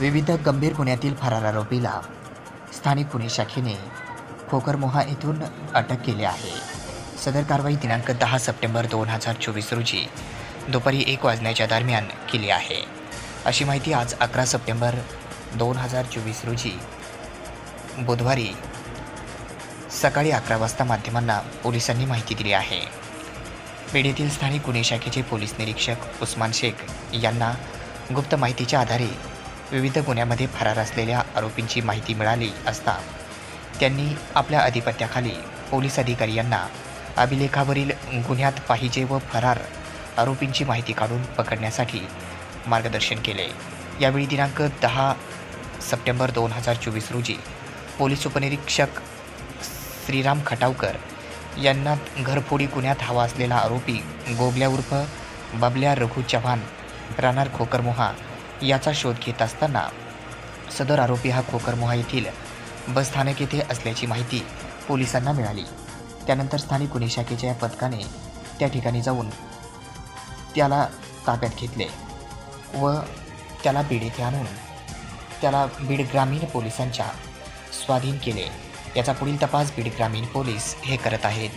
विविध गंभीर गुन्ह्यातील फरार आरोपीला स्थानिक गुन्हे शाखेने खोकरमोहा येथून अटक केली आहे. सदर कारवाई दिनांक दहा सप्टेंबर दोन हजार चोवीस रोजी दुपारी एक वाजण्याच्या दरम्यान केली आहे. अशी माहिती आज अकरा सप्टेंबर दोन हजार चोवीस रोजी बुधवारी सकाळी अकरा वाजता माध्यमांना पोलिसांनी माहिती दिली आहे. बीड स्थानिक गुन्हे शाखेचे पोलीस निरीक्षक उस्मान शेख यांना गुप्त माहितीच्या आधारे विविध गुन्ह्यामध्ये फरार असलेल्या आरोपींची माहिती मिळाली असता त्यांनी आपल्या अधिपत्याखाली पोलीस अधिकारी यांना अभिलेखावरील गुन्ह्यात पाहिजे व फरार आरोपींची माहिती काढून पकडण्यासाठी मार्गदर्शन केले. यावेळी दिनांक दहा सप्टेंबर दोन हजार चोवीस रोजी पोलीस उपनिरीक्षक श्रीराम खटावकर यांना घरफोडी गुन्ह्यात हवा असलेला आरोपी गोगल्या उर्फ बबल्या रघु चव्हाण राहणार खोकरमोहा याचा शोध घेत असताना सदर आरोपी हा खोकरमोहा येथील बसस्थानक येथे असल्याची माहिती पोलिसांना मिळाली. त्यानंतर स्थानिक गुन्हे शाखेच्या या पथकाने त्या ठिकाणी जाऊन त्याला ताब्यात घेतले व त्याला बीड येथे आणून त्याला बीड ग्रामीण पोलिसांच्या स्वाधीन केले. याचा पुढील तपास बीड ग्रामीण पोलीस हे करत आहेत.